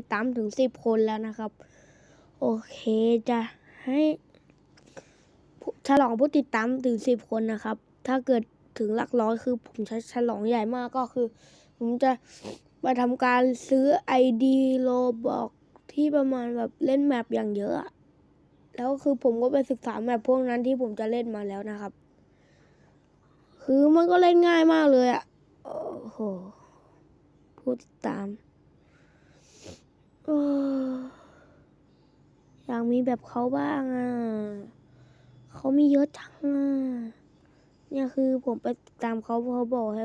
ติดตามถึงสิบคนแล้วนะครับ โอเคจะให้ฉลองผู้ติดตามถึงสิบคนนะครับ ถ้าเกิดถึงหลักร้อยคือผมจะฉลองใหญ่มากก็คือ ผมจะไปทำการซื้อ ID โลบอกที่ประมาณแบบเล่นแมปอย่างเยอะแล้วคือผมก็ไปศึกษาแมปพวกนั้นที่ผมจะเล่นมาแล้วนะครับ คือมันก็เล่นง่ายมากเลยอะโอ้โหผู้ติดตาม อยากมีแบบเขาบ้างอะ เขามีเยอะจังอะ เนี่ยคือผมไปติดตามเขาเขาบอกให้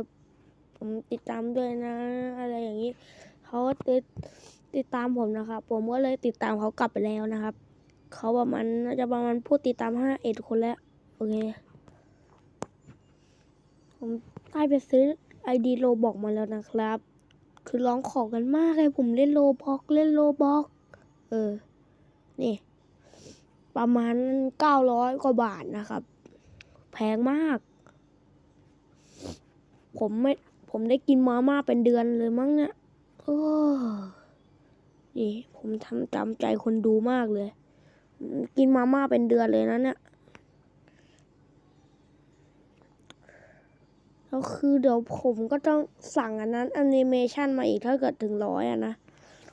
ผมติดตามด้วยนะ อะไรอย่างนี้ เขาติดติดตามผมนะครับ ผมก็เลยติดตามเขากลับไปแล้วนะครับ เขาประมาณน่าจะประมาณผู้ติดตามห้าเอ็ดคนแล้ว โอเค ผมได้ไปซื้อไอดีโลบอกมาแล้วนะครับ คือร้องขอกันมากเลยผมเล่นโลบอกเล่นโลบอกเออ นี่ ประมาณเก้าร้อยกว่าบาทนะครับ แพงมาก ผมไม่ ผมได้กินมาม่าเป็นเดือนเลยมั้งเนี่ยโอ้นี่ ผมทำจำใจคนดูมากเลย กินมาม่าเป็นเดือนเลยนะเนี่ย แล้วคือเดี๋ยวผมก็ต้องสั่งอันนั้นแอนิเมชันมาอีกถ้าเกิดถึงร้อยอะนะ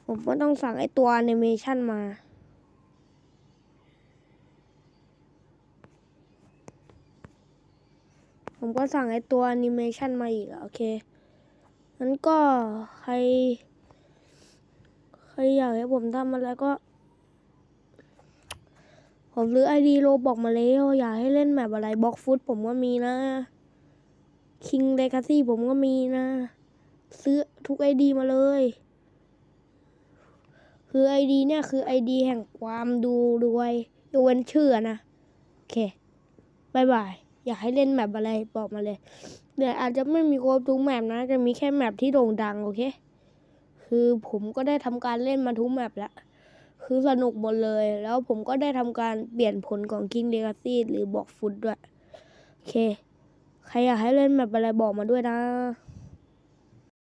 ผมก็ต้องสั่งไอตัวแอนิเมชันมาผมก็สั่งไอตัวแอนิเมชันมาอีกอะโอเค งั้นก็ใคร ใครอยากให้ผมทำอะไรก็ ผมซื้อไอดีโลบอกมาแล้วอยากให้เล่นแบบอะไรบล็อกฟุตผมก็มีนะ คิงเ e กาซี่ผมก็มีนะ ซื้อทุกไอดีมาเลย คือไอดีเนี่ยคือไอดีแห่งความดูรวยยกเว้นชื่อนะ โอเคบายบาย อยากให้เล่นแมปอะไรบอกมาเลยเดี๋ยวอาจจะไม่มีครบทุกแมปนะ จะมีแค่แมปที่โด่งดังโอเค คือผมก็ได้ทำการเล่นมาทุกแมปแล้วคือสนุกหมดเลย แล้วผมก็ได้ทำการเปลี่ยนผลของ King Legacy หรือบอกฟุตด้วย โอเค ครอยากให้เล่นแบบอะไรบอกมาด้วยนะ